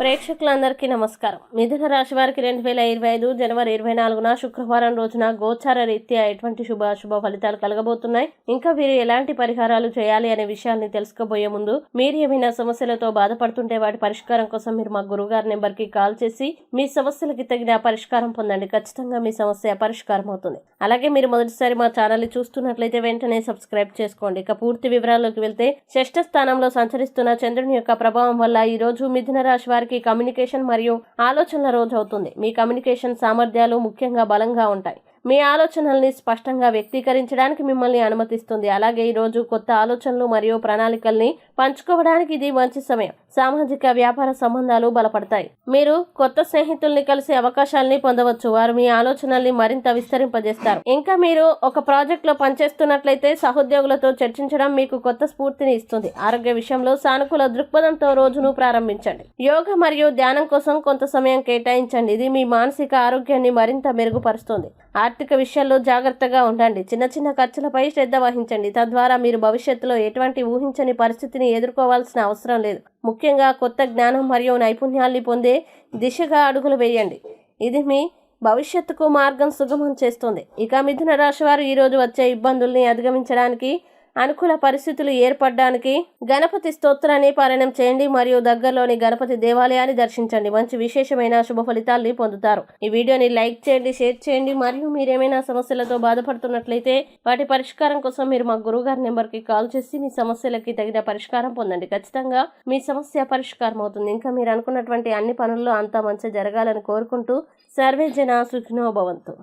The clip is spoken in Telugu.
ప్రేక్షకులందరికీ నమస్కారం. మిథున రాశి వారికి రెండు వేల ఇరవై ఐదు జనవరి ఇరవై నాలుగున శుక్రవారం రోజున గోచార రీత్యా ఎటువంటి శుభ అశుభ ఫలితాలు కలగబోతున్నాయి? ఇంకా వీరు ఎలాంటి పరిహారాలు చేయాలి అనే విషయాన్ని తెలుసుకోబోయే ముందు మీరు ఏమైనా సమస్యలతో బాధపడుతుంటే వాటి పరిష్కారం కోసం మీరు మా గురుగారి నెంబర్కి కాల్ చేసి మీ సమస్యలకి తగిన పరిష్కారం పొందండి. ఖచ్చితంగా మీ సమస్య పరిష్కారం అవుతుంది. అలాగే మీరు మొదటిసారి మా ఛానల్ని చూస్తున్నట్లయితే వెంటనే సబ్స్క్రైబ్ చేసుకోండి. ఇక పూర్తి వివరాల్లోకి వెళ్తే షష్ఠ స్థానంలో సంచరిస్తున్న చంద్రుని యొక్క ప్రభావం వల్ల ఈ రోజు మిథున రాశి వారికి కమ్యూనికేషన్ మరియు ఆలోచనల రోజు అవుతుంది. మీ కమ్యూనికేషన్ సామర్థ్యాలు ముఖ్యంగా బలంగా ఉంటాయి. మీ ఆలోచనల్ని స్పష్టంగా వ్యక్తీకరించడానికి మిమ్మల్ని అనుమతిస్తుంది. అలాగే ఈ రోజు కొత్త ఆలోచనలు మరియు ప్రణాళికల్ని పంచుకోవడానికి ఇది మంచి సమయం. సామాజిక వ్యాపార సంబంధాలు బలపడతాయి. మీరు కొత్త స్నేహితుల్ని కలిసే అవకాశాలని పొందవచ్చు. వారు మీ ఆలోచనల్ని మరింత విస్తరింపజేస్తారు. ఇంకా మీరు ఒక ప్రాజెక్ట్లో పనిచేస్తున్నట్లయితే సహోద్యోగులతో చర్చించడం మీకు కొత్త స్ఫూర్తిని ఇస్తుంది. ఆరోగ్య విషయంలో సానుకూల దృక్పథంతో రోజును ప్రారంభించండి. యోగ మరియు ధ్యానం కోసం కొంత సమయం కేటాయించండి. ఇది మీ మానసిక ఆరోగ్యాన్ని మరింత మెరుగుపరుస్తుంది. ఆర్థిక విషయాల్లో జాగ్రత్తగా ఉండండి. చిన్న చిన్న ఖర్చులపై శ్రద్ధ వహించండి. తద్వారా మీరు భవిష్యత్తులో ఎటువంటి ఊహించని పరిస్థితిని ఎదుర్కోవాల్సిన అవసరం లేదు. ముఖ్యంగా కొత్త జ్ఞానం మరియు నైపుణ్యాల్ని పొందే దిశగా అడుగులు వేయండి. ఇది మీ భవిష్యత్తుకు మార్గం సుగమం చేస్తుంది. ఇక మిథున రాశి వారు ఈరోజు వచ్చే ఇబ్బందుల్ని అధిగమించడానికి అనుకూల పరిస్థితులు ఏర్పడడానికి గణపతి స్తోత్రాన్ని పారాయణం చేయండి మరియు దగ్గరలోని గణపతి దేవాలయాన్ని దర్శించండి. మంచి విశేషమైన శుభ ఫలితాల్ని పొందుతారు. ఈ వీడియోని లైక్ చేయండి షేర్ చేయండి. మరియు మీరేమైనా సమస్యలతో బాధపడుతున్నట్లయితే వాటి పరిష్కారం కోసం మీరు మా గురువుగారి నెంబర్కి కాల్ చేసి మీ సమస్యలకి తగిన పరిష్కారం పొందండి. ఖచ్చితంగా మీ సమస్య పరిష్కారం అవుతుంది. ఇంకా మీరు అనుకున్నటువంటి అన్ని పనుల్లో అంతా మంచి జరగాలని కోరుకుంటూ సర్వే జన సుఖినో భవంతు.